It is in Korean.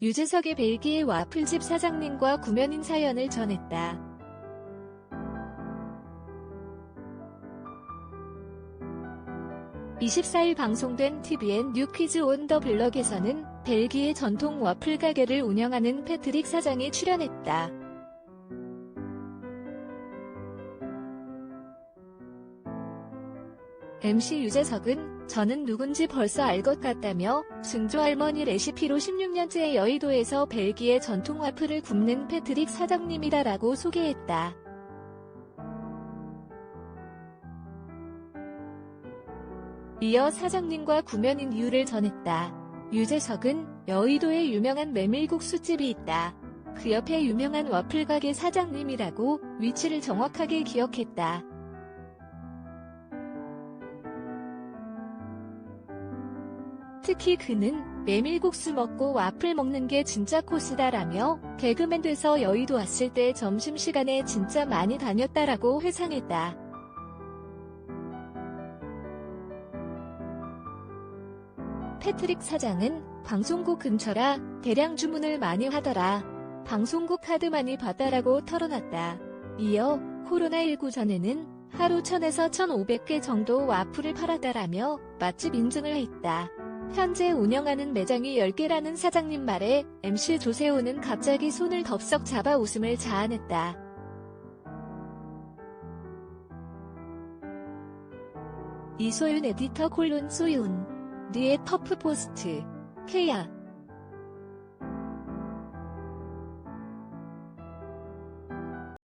유재석의 벨기에 와플집 사장님과 구면인 사연을 전했다. (24일) 방송된 TVN 뉴 퀴즈 온 더 블럭에서는 벨기에 전통 와플 가게를 운영하는 패트릭 사장이 출연했다. MC 유재석은 저는 누군지 벌써 알 것 같다며 증조 할머니 레시피로 16년째 여의도에서 벨기에 전통 와플을 굽는 패트릭 사장님이다라고 소개했다. 이어 사장님과 구면인 이유를 전했다. 유재석은 여의도에 유명한 메밀국수집이 있다. 그 옆에 유명한 와플 가게 사장님이라고 위치를 정확하게 기억했다. 특히 그는 메밀국수 먹고 와플 먹는 게 진짜 코스다라며 개그맨 돼서 여의도 왔을 때 점심시간에 진짜 많이 다녔다라고 회상했다. 패트릭 사장은 방송국 근처라 대량 주문을 많이 하더라. 방송국 카드 많이 받다라고 털어놨다. 이어 코로나19 전에는 하루 1000에서 1500개 정도 와플을 팔았다라며 맛집 인증을 했다. 현재 운영하는 매장이 10개라는 사장님 말에 MC 조세호는 갑자기 손을 덥석 잡아 웃음을 자아냈다. 이소윤 에디터 콜론 소윤. 니의 퍼프 포스트. 케야.